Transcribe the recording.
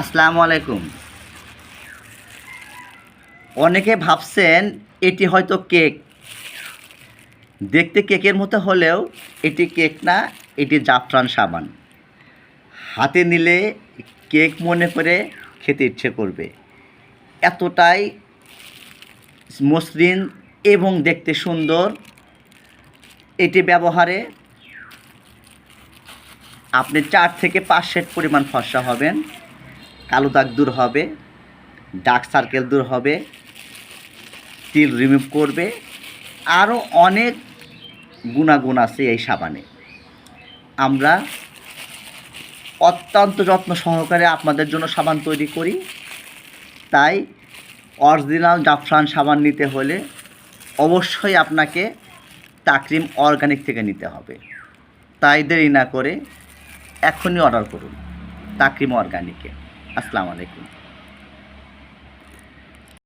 আসসালামু আলাইকুম। অনেকে ভাবছেন এটি হয়তো কেক। দেখতে কেকের মতো হলেও এটি কেক না, এটি জাফরান সাবান। হাতে নিলে কেক মনে করে খেতে ইচ্ছে করবে। এতটাই মসৃণ এবং দেখতে সুন্দর এটি ব্যবহারে আপনি চার থেকে পাঁচ সেট পরিমাণ ফর্সা হবেন। কালো দাগ দূর হবে ডার্ক সার্কেল দূর হবে তিল রিমুভ করবে। আরও অনেক গুণাগুণ আছে এই সাবানে। আমরা অত্যন্ত যত্ন সহকারে আপনাদের জন্য সাবান তৈরি করি। তাই অরিজিনাল জাফরান সাবান নিতে হলে অবশ্যই আপনাকে তাকরিম অর্গানিক থেকে নিতে হবে। তাই দেরি না করে এখনই অর্ডার করুন তাকরিম অর্গানিকে আসসালামু আলাইকুম।